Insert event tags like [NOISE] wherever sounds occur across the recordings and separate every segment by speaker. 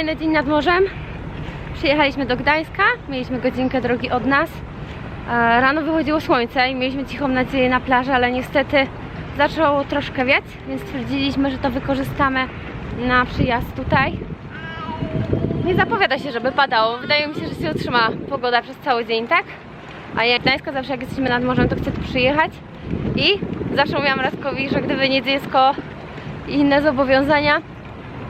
Speaker 1: Kolejny dzień nad morzem. Przyjechaliśmy do Gdańska, mieliśmy godzinkę drogi od nas. E, Rano wychodziło słońce i mieliśmy cichą nadzieję na plażę, ale niestety zaczęło troszkę wiać, więc stwierdziliśmy, że to wykorzystamy na przyjazd tutaj. Nie zapowiada się, żeby padało. Wydaje mi się, że się utrzyma pogoda przez cały dzień, tak? A ja Gdańska zawsze jak jesteśmy nad morzem, to chcę tu przyjechać. I zawsze mówiłam Radkowi, że gdyby nie dziecko i inne zobowiązania,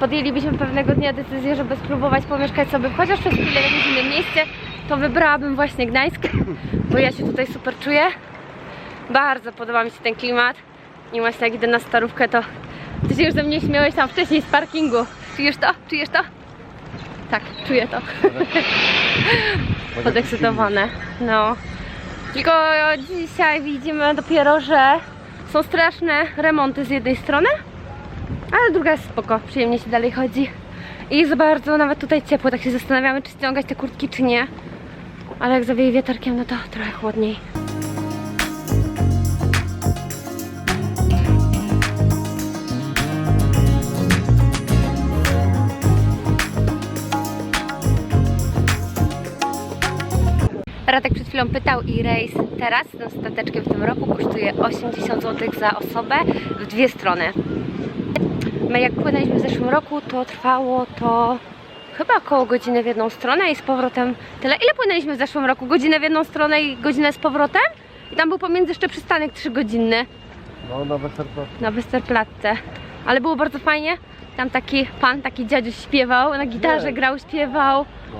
Speaker 1: podjęlibyśmy pewnego dnia decyzję, żeby spróbować pomieszkać sobie chociaż przez chwilę w jakimś innym mieście, to wybrałabym właśnie Gdańsk, bo ja się tutaj super czuję. Bardzo podoba mi się ten klimat. I właśnie jak idę na starówkę, to ty się już ze mnie śmiałeś tam wcześniej z parkingu. Czujesz to? Czujesz to? Tak, czuję to. Podekscytowane. No. Tylko dzisiaj widzimy dopiero, że są straszne remonty z jednej strony, ale druga jest spoko, przyjemnie się dalej chodzi. I jest bardzo nawet tutaj ciepło, tak się zastanawiamy, czy ściągać te kurtki, czy nie. Ale jak zawieje wietarkiem, no to trochę chłodniej. Radek przed chwilą pytał i rejs teraz z tym stateczkiem w tym roku kosztuje 80 zł za osobę w dwie strony. My jak płynęliśmy w zeszłym roku, to trwało to chyba około godziny w jedną stronę i z powrotem tyle. Ile płynęliśmy w zeszłym roku? Godzinę w jedną stronę i godzinę z powrotem? I tam był pomiędzy jeszcze przystanek 3-godzinny
Speaker 2: No, na Westerplatte.
Speaker 1: na Westerplatte. Ale było bardzo fajnie. Tam taki pan, taki dziadziuś śpiewał, na gitarze
Speaker 2: Nie.
Speaker 1: grał, śpiewał.
Speaker 2: No.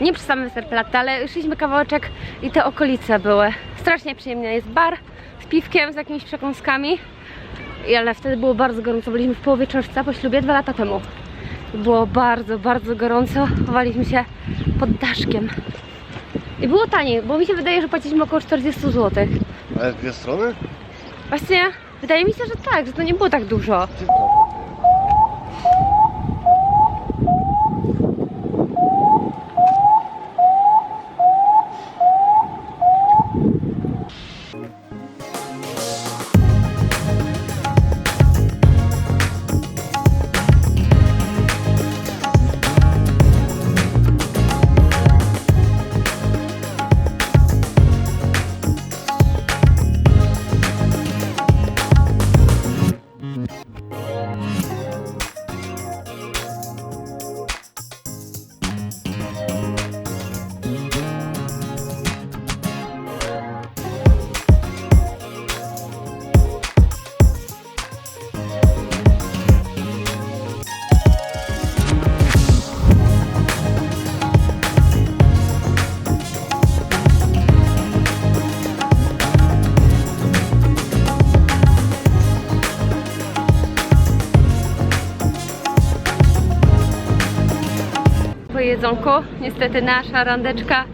Speaker 1: Nie przy samym Westerplatte, ale szliśmy kawałeczek i te okolice były. Strasznie przyjemnie. Jest bar z piwkiem, z jakimiś przekąskami. Ale wtedy było bardzo gorąco. Byliśmy w połowie czerwca po ślubie dwa lata temu. Było bardzo, bardzo gorąco. Chowaliśmy się pod daszkiem. I było taniej, bo mi się wydaje, że płaciliśmy około 40 zł.
Speaker 2: Ale w dwie strony?
Speaker 1: Właśnie wydaje mi się, że tak, że to nie było tak dużo.
Speaker 2: Dziwne.
Speaker 1: Jedzonku. Niestety nasza randeczka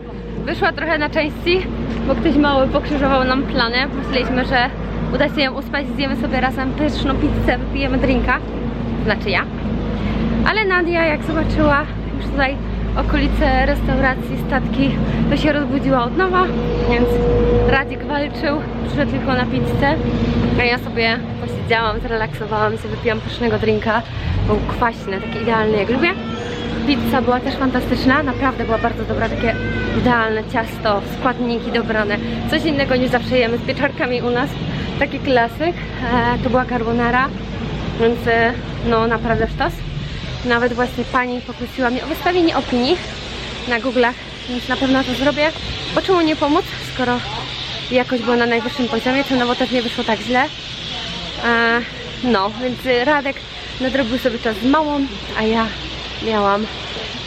Speaker 1: wyszła trochę na części, bo ktoś mały pokrzyżował nam plany. Myśleliśmy, że uda się ją uspać, zjemy sobie razem pyszną pizzę, wypijemy drinka. Znaczy ja. Ale Nadia jak zobaczyła już tutaj okolice restauracji, statki, to się rozbudziła od nowa, więc Radzik walczył, przyszedł tylko na pizzę, a ja sobie posiedziałam, zrelaksowałam się, wypiłam pysznego drinka, był kwaśny, taki idealny jak lubię. Pizza była też fantastyczna, naprawdę była bardzo dobra, takie idealne ciasto, składniki dobrane. Coś innego niż zawsze jemy z pieczarkami u nas, taki klasyk. E, to była carbonara, więc e, no naprawdę sztos. Nawet właśnie pani poprosiła mnie o wystawienie opinii na Google'ach, więc na pewno to zrobię. Bo czemu nie pomóc, skoro jakość była na najwyższym poziomie, cenowo też nie wyszło tak źle. E, no, więc y, Radek nadrobił sobie czas z małą, a ja miałam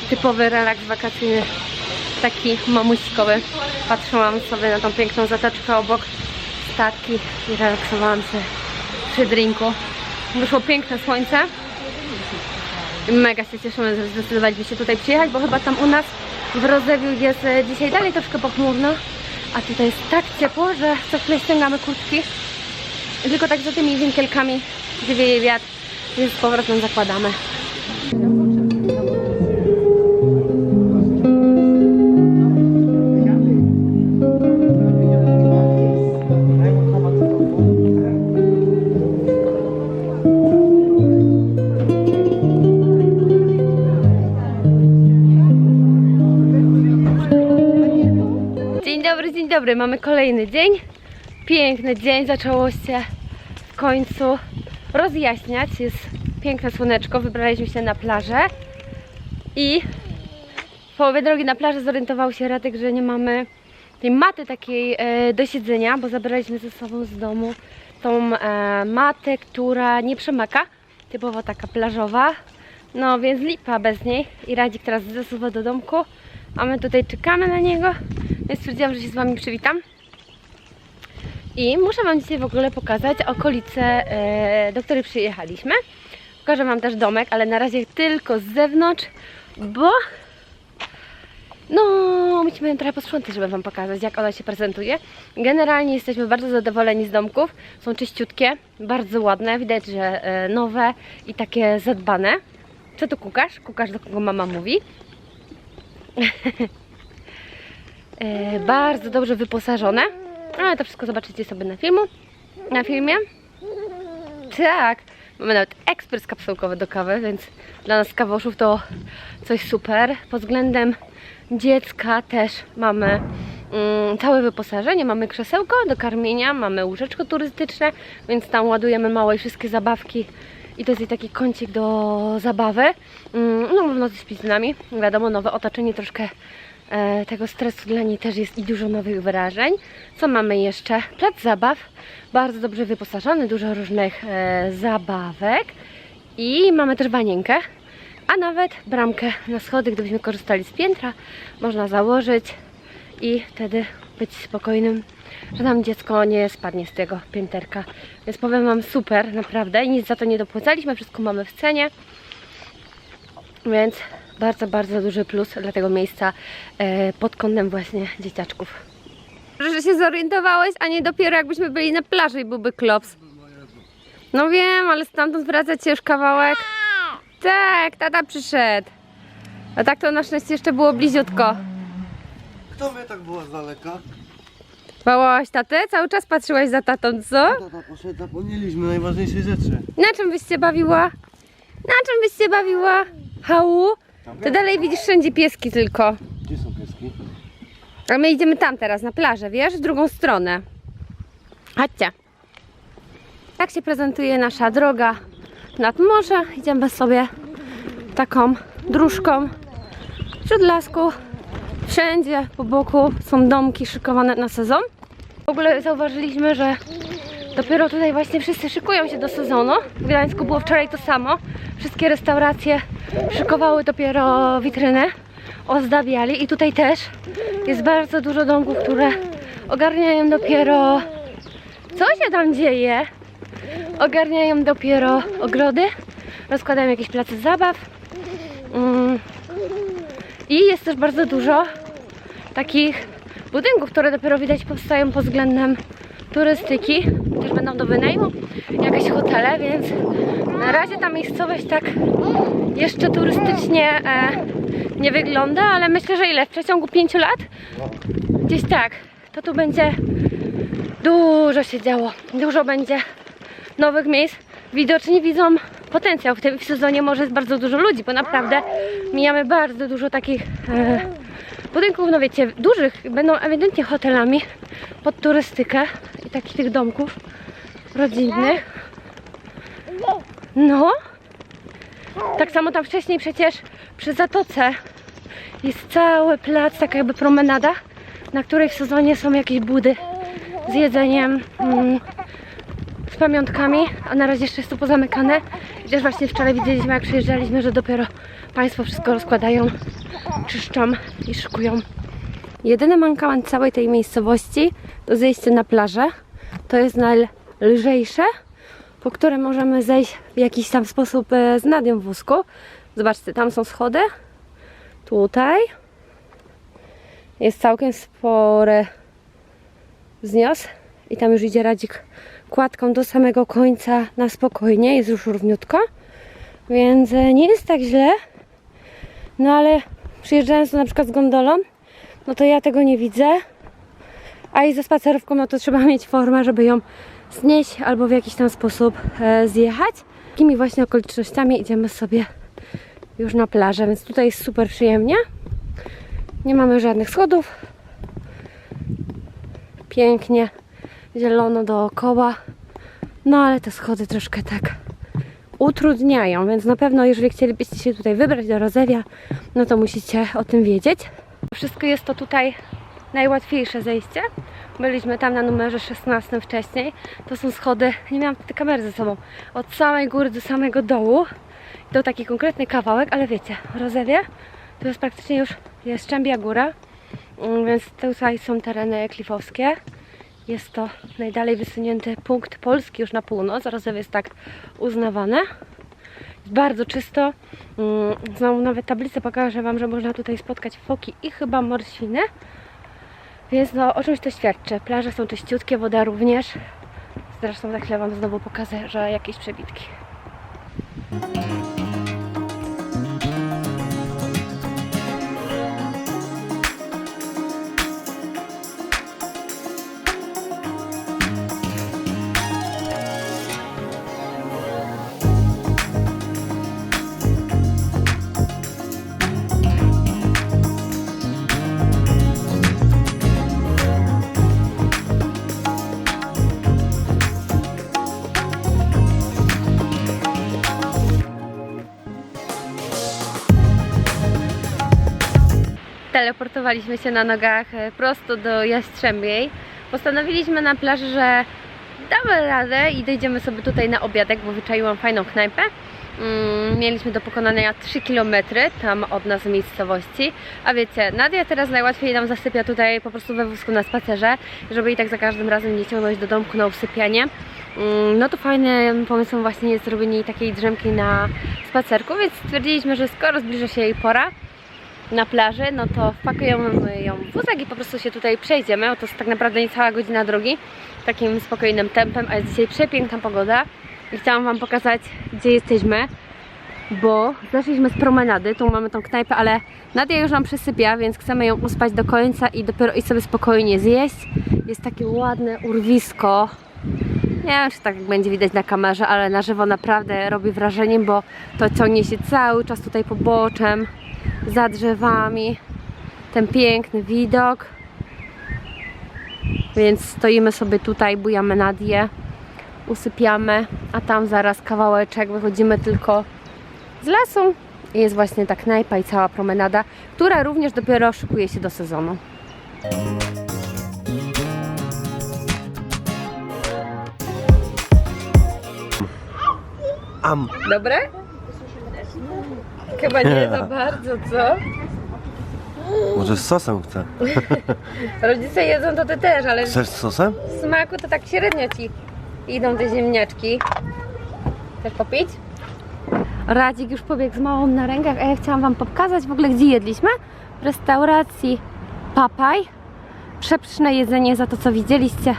Speaker 1: typowy relaks wakacyjny, taki mamuśkowy. Patrzyłam sobie na tą piękną zatoczkę obok statki i relaksowałam się przy drinku. Wyszło piękne słońce. Mega się cieszymy, że zdecydowaliśmy się tutaj przyjechać, bo chyba tam u nas w Rozewiu jest e, dzisiaj dalej troszkę pochmurno, a tutaj jest tak ciepło, że co chwilę ściągamy kurtki. Tylko tak za tymi winkielkami, gdzie wieje wiatr, więc z powrotem zakładamy. Dobry, mamy kolejny dzień. Piękny dzień, zaczęło się w końcu rozjaśniać. Jest piękne słoneczko, wybraliśmy się na plażę. I w połowie drogi na plaży zorientował się Radek, że nie mamy tej maty takiej e, do siedzenia, bo zabraliśmy ze sobą z domu tą e, matę, która nie przemaka, typowo taka plażowa. No więc lipa bez niej i Radzik teraz zasuwa do domku, a my tutaj czekamy na niego, więc stwierdziłam, że się z Wami przywitam. I muszę Wam dzisiaj w ogóle pokazać okolice, e, do której przyjechaliśmy. Pokażę Wam też domek, ale na razie tylko z zewnątrz, bo no, musimy ją trochę posprzątać, żeby Wam pokazać, jak ona się prezentuje. Generalnie jesteśmy bardzo zadowoleni z domków. Są czyściutkie, bardzo ładne, widać, że e, nowe i takie zadbane. Co tu kukasz? Kukasz, do kogo mama mówi. [LAUGHS] e, bardzo dobrze wyposażone. Ale to wszystko zobaczycie sobie na filmu. Na filmie. Tak. Mamy nawet ekspres kapsułkowy do kawy, więc dla nas kawoszów to coś super. Pod względem dziecka też mamy mm, całe wyposażenie. Mamy krzesełko do karmienia, mamy łóżeczko turystyczne, więc tam ładujemy małe wszystkie zabawki. I to jest jej taki kącik do zabawy. Mm, no, w nocy śpi z nami. Wiadomo, nowe otoczenie troszkę e, tego stresu dla niej też jest i dużo nowych wyrażeń. Co mamy jeszcze? Plac zabaw, bardzo dobrze wyposażony, dużo różnych e, zabawek i mamy też banienkę, a nawet bramkę na schody, gdybyśmy korzystali z piętra, można założyć i wtedy być spokojnym, że nam dziecko nie spadnie z tego pięterka. Więc powiem Wam super, naprawdę i nic za to nie dopłacaliśmy, wszystko mamy w cenie. Więc bardzo, bardzo duży plus dla tego miejsca e, pod kątem właśnie dzieciaczków. Że się zorientowałeś, a nie dopiero jakbyśmy byli na plaży i byłby klops. No wiem, ale stamtąd wracać już kawałek. Tak, tata przyszedł. A tak to na szczęście jeszcze było bliziutko.
Speaker 2: Kto wie tak było z daleka?
Speaker 1: Bałaś tatę? Cały czas patrzyłaś za tatą, co?
Speaker 2: Tata poszedł, zapomnieliśmy najważniejszej rzeczy.
Speaker 1: Na czym byś się bawiła? Na czym byś się bawiła? Hału? Ty dalej widzisz wszędzie pieski tylko.
Speaker 2: Gdzie są pieski?
Speaker 1: A my idziemy tam teraz, na plażę, wiesz? W drugą stronę. Chodźcie. Tak się prezentuje nasza droga nad morze. Idziemy sobie taką dróżką wśród lasku. Wszędzie po boku są domki szykowane na sezon. W ogóle zauważyliśmy, że dopiero tutaj właśnie wszyscy szykują się do sezonu. W Gdańsku było wczoraj to samo. Wszystkie restauracje szykowały dopiero witryny, ozdabiali i tutaj też jest bardzo dużo domków, które ogarniają dopiero... Co się tam dzieje? Ogarniają dopiero ogrody, rozkładają jakieś place zabaw. Mm. I jest też bardzo dużo takich budynków, które dopiero widać powstają pod względem turystyki. Też będą do wynajmu, jakieś hotele, więc na razie ta miejscowość tak jeszcze turystycznie e, nie wygląda, ale myślę, że ile? W przeciągu pięciu lat? Gdzieś tak. To tu będzie dużo się działo. Dużo będzie nowych miejsc. Widoczni widzą potencjał. W tym sezonie może jest bardzo dużo ludzi, bo naprawdę mijamy bardzo dużo takich e, budynków, no wiecie, dużych. Będą ewidentnie hotelami pod turystykę i takich tych domków rodzinnych. No. Tak samo tam wcześniej przecież przy Zatoce jest cały plac, taka jakby promenada, na której w sezonie są jakieś budy z jedzeniem, mm, z pamiątkami, a na razie jeszcze jest to pozamykane. Też właśnie wczoraj widzieliśmy, jak przyjeżdżaliśmy, że dopiero Państwo wszystko rozkładają, czyszczą i szykują. Jedyny mankament całej tej miejscowości to zejście na plażę. To jest najlżejsze, po którym możemy zejść w jakiś tam sposób e, z Nadią w wózku. Zobaczcie, tam są schody. Tutaj jest całkiem spory wznios i tam już idzie radzik kładką do samego końca na spokojnie, jest już równiutko, więc e, nie jest tak źle. No ale przyjeżdżając tu na przykład z gondolą, no to ja tego nie widzę. A i ze spacerówką, no to trzeba [LAUGHS] mieć formę, żeby ją znieść albo w jakiś tam sposób e, zjechać. Takimi właśnie okolicznościami idziemy sobie już na plażę, więc tutaj jest super przyjemnie. Nie mamy żadnych schodów. pięknie, zielono dookoła. No ale te schody troszkę tak utrudniają, więc na pewno jeżeli chcielibyście się tutaj wybrać do Rozewia, no to musicie o tym wiedzieć. Wszystko jest to tutaj najłatwiejsze zejście. Byliśmy tam na numerze 16 wcześniej. To są schody, nie miałam tej kamery ze sobą, od samej góry do samego dołu. To taki konkretny kawałek, ale wiecie, Rozewie to jest praktycznie już jest Szczębia Góra, Mm, więc tutaj są tereny klifowskie. Jest to najdalej wysunięty punkt Polski już na północ. Rozew jest tak uznawane. Jest bardzo czysto. Mm, Znowu nawet tablicę pokażę Wam, że można tutaj spotkać foki i chyba morświny. Więc no, o czymś to świadczy. Plaże są czyściutkie, woda również. Zresztą za chwilę Wam znowu pokażę, że jakieś przebitki. Teleportowaliśmy się na nogach e, prosto do Jastrzębiej. Postanowiliśmy na plaży, że damy radę i dojdziemy sobie tutaj na obiadek, bo wyczaiłam fajną knajpę. Mm, mieliśmy do pokonania 3 km tam od nas z miejscowości. A wiecie, Nadia teraz najłatwiej nam zasypia tutaj po prostu we wózku na spacerze, żeby i tak za każdym razem nie ciągnąć do domku na usypianie. Mm, No to fajnym pomysłem właśnie jest zrobienie jej takiej drzemki na spacerku, więc stwierdziliśmy, że skoro zbliża się jej pora, na plaży, no to wpakujemy ją w wózek i po prostu się tutaj przejdziemy. O, to jest tak naprawdę niecała godzina drogi, takim spokojnym tempem, a jest dzisiaj przepiękna pogoda. I chciałam Wam pokazać, gdzie jesteśmy, bo zeszliśmy z promenady, tu mamy tą knajpę, ale Nadia już nam przysypia, więc chcemy ją uspać do końca i dopiero iść sobie spokojnie zjeść. Jest takie ładne urwisko. Nie wiem, czy tak będzie widać na kamerze, ale na żywo naprawdę robi wrażenie, bo to ciągnie się cały czas tutaj poboczem za drzewami. Ten piękny widok. Więc stoimy sobie tutaj, bujamy Nadię, usypiamy, a tam zaraz kawałeczek, wychodzimy tylko z lasu. I jest właśnie ta knajpa i cała promenada, która również dopiero szykuje się do sezonu.
Speaker 2: Am.
Speaker 1: Dobre? Chyba nie [LAUGHS] za bardzo, co?
Speaker 2: Może z sosem chcę. [LAUGHS]
Speaker 1: Rodzice jedzą to ty też, ale
Speaker 2: Chcesz z sosem?
Speaker 1: w smaku to tak średnio ci idą te ziemniaczki. Chcesz popić? Radzik już pobiegł z małą na rękach, a ja chciałam Wam pokazać w ogóle, gdzie jedliśmy. W restauracji Papaj. Przepyszne jedzenie za to, co widzieliście.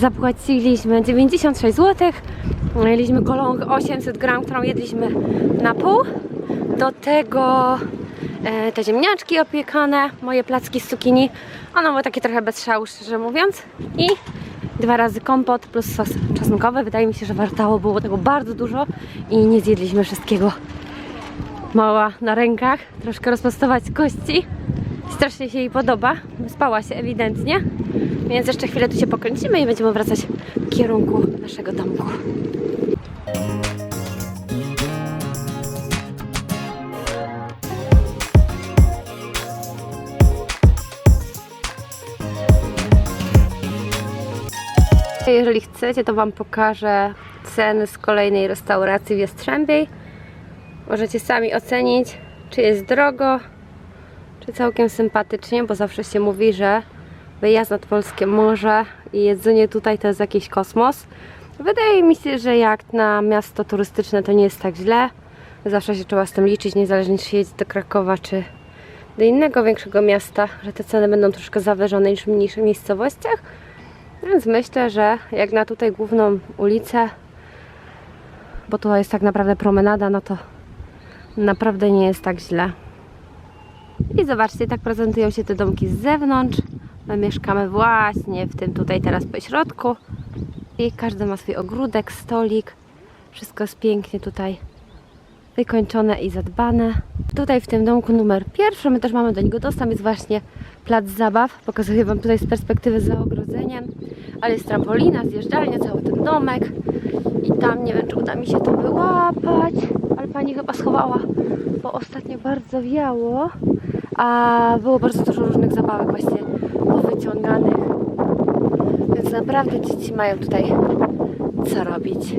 Speaker 1: Zapłaciliśmy 96 zł. Jedliśmy kolą 800 gram, którą jedliśmy na pół. Do tego e, te ziemniaczki opiekane, moje placki z cukinii. One były takie trochę bez szału, szczerze mówiąc. I dwa razy kompot plus sos czosnkowy. Wydaje mi się, że wartało było tego bardzo dużo i nie zjedliśmy wszystkiego. Mała na rękach, troszkę rozprostować kości. Strasznie się jej podoba. Spała się ewidentnie. Więc jeszcze chwilę tu się pokręcimy i będziemy wracać w kierunku naszego domku. Jeżeli chcecie, to Wam pokażę ceny z kolejnej restauracji w Jastrzębiej. Możecie sami ocenić, czy jest drogo, czy całkiem sympatycznie, bo zawsze się mówi, że wyjazd nad Polskie Morze i jedzenie tutaj to jest jakiś kosmos. Wydaje mi się, że jak na miasto turystyczne to nie jest tak źle. Zawsze się trzeba z tym liczyć, niezależnie czy jedzie do Krakowa, czy do innego większego miasta, że te ceny będą troszkę zawyżone niż w mniejszych miejscowościach. Więc myślę, że jak na tutaj główną ulicę, bo to jest tak naprawdę promenada, no to naprawdę nie jest tak źle. I zobaczcie, tak prezentują się te domki z zewnątrz. My mieszkamy właśnie w tym tutaj teraz po środku. I każdy ma swój ogródek, stolik. Wszystko jest pięknie tutaj wykończone i zadbane. Tutaj w tym domku numer pierwszy, my też mamy do niego dostęp, jest właśnie plac zabaw. Pokazuję Wam tutaj z perspektywy za ogrodzeniem, ale jest trampolina, zjeżdżalnia, cały ten domek. I tam nie wiem, czy uda mi się to wyłapać, ale pani chyba schowała, bo ostatnio bardzo wiało, a było bardzo dużo różnych zabawek właśnie powyciąganych. Więc naprawdę dzieci mają tutaj co robić.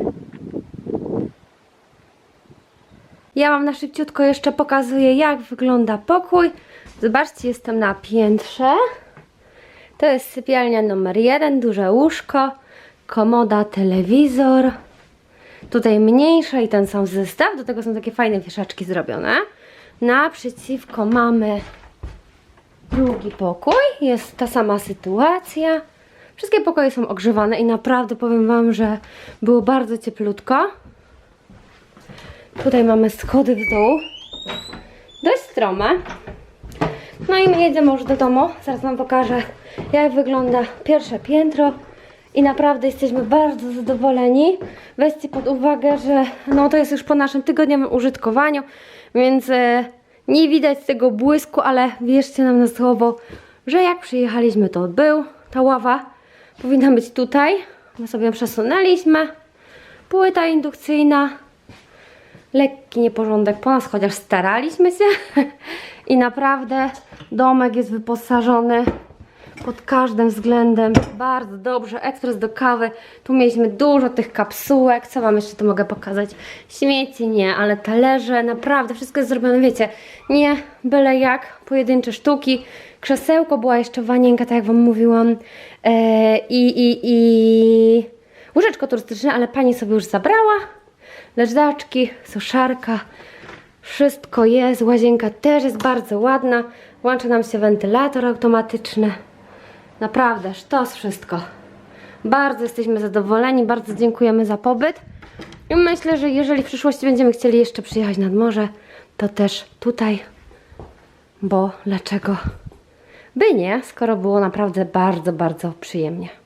Speaker 1: Ja Wam na szybciutko jeszcze pokazuję, jak wygląda pokój. Zobaczcie, jestem na piętrze. To jest sypialnia numer jeden, duże łóżko, komoda, telewizor. Tutaj mniejsza i ten sam zestaw. Do tego są takie fajne wieszaczki zrobione. Naprzeciwko mamy drugi pokój. Jest ta sama sytuacja. Wszystkie pokoje są ogrzewane i naprawdę powiem Wam, że było bardzo cieplutko. Tutaj mamy schody w dół. Dość strome. No i my jedziemy już do domu. Zaraz Wam pokażę, jak wygląda pierwsze piętro. I naprawdę jesteśmy bardzo zadowoleni. Weźcie pod uwagę, że no to jest już po naszym tygodniowym użytkowaniu, więc e, nie widać tego błysku, ale wierzcie nam na słowo, że jak przyjechaliśmy, to był. Ta ława powinna być tutaj. My sobie ją przesunęliśmy. Płyta indukcyjna lekki nieporządek po nas, chociaż staraliśmy się [LAUGHS] i naprawdę domek jest wyposażony pod każdym względem. Bardzo dobrze, ekspres do kawy, tu mieliśmy dużo tych kapsułek, co Wam jeszcze tu mogę pokazać, śmieci nie, ale talerze, naprawdę wszystko jest zrobione, wiecie, nie byle jak, pojedyncze sztuki, krzesełko była jeszcze wanienka, tak jak Wam mówiłam. E, i, i, i łóżeczko turystyczne, ale Pani sobie już zabrała, leżaczki, suszarka, wszystko jest. Łazienka też jest bardzo ładna. Łączy nam się wentylator automatyczny. Naprawdę, sztos wszystko. Bardzo jesteśmy zadowoleni, bardzo dziękujemy za pobyt. I myślę, że jeżeli w przyszłości będziemy chcieli jeszcze przyjechać nad morze, to też tutaj, bo dlaczego by nie, skoro było naprawdę bardzo, bardzo przyjemnie.